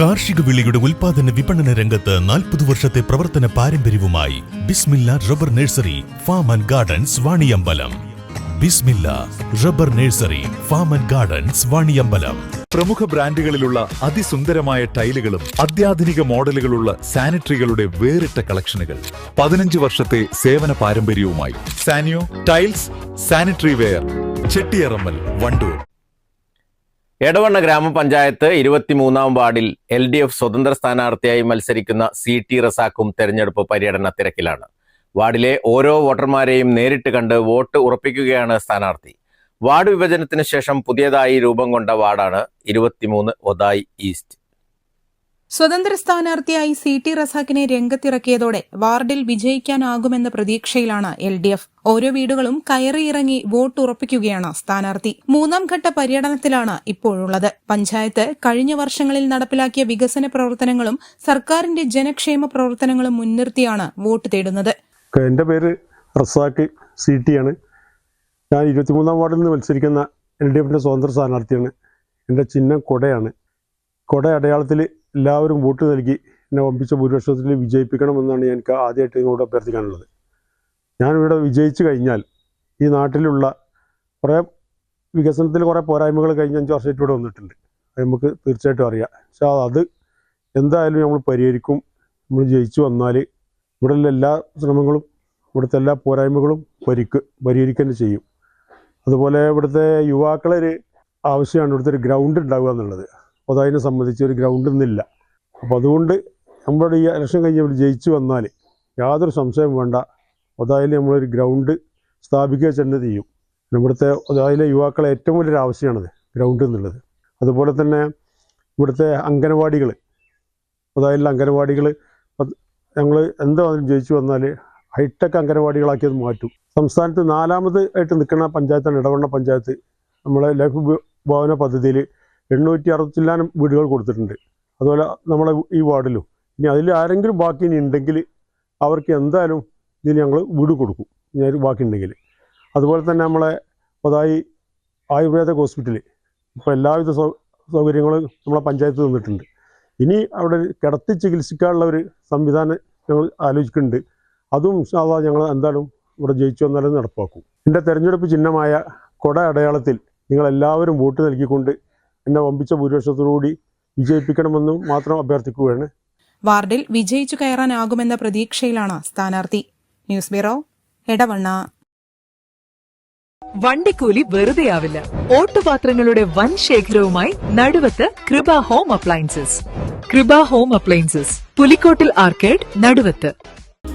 കാർഷിക വിളിയുടെ ഉൽപാദന വിപണന രംഗത്ത് നാൽപ്പത് വർഷത്തെ പ്രവർത്തന പാരമ്പര്യവുമായി Bismilla rubber nursery farm and gardens Vaniyambalam. Bismilla rubber nursery farm and gardens Vaniyambalam. പ്രമുഖ ബ്രാൻഡുകളിലുള്ള അതിസുന്ദരമായ ടൈലുകളും അത്യാധുനിക മോഡലുകളുള്ള സാനിറ്ററികളുടെ വേറിട്ട കളക്ഷനുകൾ. പതിനഞ്ച് വർഷത്തെ സേവന പാരമ്പര്യവുമായി Sanio tiles sanitary ware Chettiyarammal Wandoor. Edavanna ഗ്രാമപഞ്ചായത്ത് ഇരുപത്തിമൂന്നാം വാർഡിൽ എൽ ഡി എഫ് സ്വതന്ത്ര സ്ഥാനാർത്ഥിയായി മത്സരിക്കുന്ന സി ടി റസാക്കും തെരഞ്ഞെടുപ്പ് പര്യടന തിരക്കിലാണ്. വാർഡിലെ ഓരോ വോട്ടർമാരെയും നേരിട്ട് കണ്ട് വോട്ട് ഉറപ്പിക്കുകയാണ് സ്ഥാനാർത്ഥി. വാർഡ് വിഭജനത്തിന് ശേഷം പുതിയതായി രൂപം കൊണ്ട വാർഡാണ് ഇരുപത്തിമൂന്ന് ഒതായി ഈസ്റ്റ്. സ്വതന്ത്ര സ്ഥാനാർത്ഥിയായി സി ടി റസാക്കിനെ രംഗത്തിറക്കിയതോടെ വാർഡിൽ വിജയിക്കാനാകുമെന്ന പ്രതീക്ഷയിലാണ് എൽ ഡി എഫ്. ഓരോ വീടുകളും കയറിയിറങ്ങി വോട്ട് ഉറപ്പിക്കുകയാണ് സ്ഥാനാർത്ഥി. മൂന്നാം ഘട്ട പര്യടനത്തിലാണ് ഇപ്പോഴുള്ളത്. പഞ്ചായത്ത് കഴിഞ്ഞ വർഷങ്ങളിൽ നടപ്പിലാക്കിയ വികസന പ്രവർത്തനങ്ങളും സർക്കാരിന്റെ ജനക്ഷേമ പ്രവർത്തനങ്ങളും മുൻനിർത്തിയാണ് വോട്ട് തേടുന്നത്. എന്റെ പേര് റസാഖ് സി ടി ആണ്. ഞാൻ ഇരുപത്തിമൂന്നാം വാർഡിൽ നിന്ന് മത്സരിക്കുന്ന എൽ ഡി എഫിന്റെ സ്വതന്ത്ര സ്ഥാനാർത്ഥിയാണ്. എന്റെ ചിഹ്നം കൊടയാണ്. കൊട അടയാളത്തിൽ എല്ലാവരും വോട്ട് നൽകി എന്നെ വമ്പിച്ച ഭൂരിപക്ഷത്തിൽ വിജയിപ്പിക്കണമെന്നാണ് എനിക്ക് ആദ്യമായിട്ട് നിങ്ങളോട് അഭ്യർത്ഥിക്കാനുള്ളത്. ഞാനിവിടെ വിജയിച്ചു കഴിഞ്ഞാൽ ഈ നാട്ടിലുള്ള കുറേ വികസനത്തിൽ കുറേ പോരായ്മകൾ കഴിഞ്ഞ അഞ്ച് വർഷമായിട്ട് ഇവിടെ വന്നിട്ടുണ്ട്. അത് നമുക്ക് തീർച്ചയായിട്ടും അറിയാം. പക്ഷേ അത് എന്തായാലും നമ്മൾ പരിഹരിക്കും. നമ്മൾ ജയിച്ചു വന്നാൽ ഇവിടെയുള്ള എല്ലാ ശ്രമങ്ങളും ഇവിടുത്തെ എല്ലാ പോരായ്മകളും പരിക്ക് പരിഹരിക്കുക ചെയ്യും. അതുപോലെ ഇവിടുത്തെ യുവാക്കളൊരു ആവശ്യമാണ്. ഇവിടുത്തെ ഒരു ഗ്രൗണ്ട് ഉണ്ടാവുക എന്നുള്ളത്. അതിനെ സംബന്ധിച്ച് ഒരു ഗ്രൗണ്ട് ഇന്നില്ല അപ്പോൾ അതുകൊണ്ട് നമ്മുടെ ഈ ഇലക്ഷൻ കഴിഞ്ഞ് ഇവിടെ ജയിച്ചു വന്നാൽ യാതൊരു സംശയം വേണ്ട. ഒതായാലും നമ്മളൊരു ഗ്രൗണ്ട് സ്ഥാപിക്കുക തന്നെ ചെയ്യും. നമ്മുടെ ഒതായാലെ യുവാക്കളെ ഏറ്റവും വലിയൊരു ആവശ്യമാണത് ഗ്രൗണ്ട് എന്നുള്ളത്. അതുപോലെ തന്നെ ഇവിടുത്തെ അംഗനവാടികൾ അതായത് അംഗനവാടികൾ ഞങ്ങൾ എന്തായാലും ജയിച്ചു വന്നാൽ ഹൈടെക് അംഗനവാടികളാക്കി അത് മാറ്റും. സംസ്ഥാനത്ത് നാലാമത് ആയിട്ട് നിൽക്കുന്ന പഞ്ചായത്താണ് ഇടവണ്ണ പഞ്ചായത്ത്. നമ്മളെ ലൈഫ് ഭവന പദ്ധതിയിൽ എണ്ണൂറ്റി അറുപത്തില്ലാനം വീടുകൾ കൊടുത്തിട്ടുണ്ട്. അതുപോലെ നമ്മളെ ഈ വാർഡിലും. ഇനി അതിൽ ആരെങ്കിലും ബാക്കി ഇനി ഉണ്ടെങ്കിൽ അവർക്ക് എന്തായാലും ഇതിന് ഞങ്ങൾ വീട് കൊടുക്കും. ഇനി ബാക്കി ഉണ്ടെങ്കിൽ അതുപോലെ തന്നെ നമ്മളെ പതായി ആയുർവേദ ഹോസ്പിറ്റൽ. ഇപ്പോൾ എല്ലാവിധ സൗകര്യങ്ങളും നമ്മളെ പഞ്ചായത്ത് തന്നിട്ടുണ്ട്. ഇനി അവിടെ കിടത്തി ചികിത്സിക്കാനുള്ള ഒരു സംവിധാനം ഞങ്ങൾ ആലോചിക്കുന്നുണ്ട്. അതും സാധാ ഞങ്ങൾ എന്തായാലും ഇവിടെ ജയിച്ചു വന്നാലും നടപ്പാക്കും. എന്റെ തെരഞ്ഞെടുപ്പ് ചിഹ്നമായ കൊട അടയാളത്തിൽ നിങ്ങളെല്ലാവരും വോട്ട് നൽകിക്കൊണ്ട് എന്നെ വമ്പിച്ച ഭൂരിപക്ഷത്തോടുകൂടി വിജയിപ്പിക്കണമെന്നും മാത്രം അഭ്യർത്ഥിക്കുകയാണ്. വാർഡിൽ വിജയിച്ചു കയറാനാകുമെന്ന പ്രതീക്ഷയിലാണ് സ്ഥാനാർത്ഥി. News bureau Edavanna. വണ്ടിക്കൂലി വെറുതെയാവില്ല. ഓട്ടുപാത്രങ്ങളുടെ വൻ ശേഖരവുമായി Naduvath Kripa home appliances. Kripa home appliances Pulikkottil arcade Naduvath.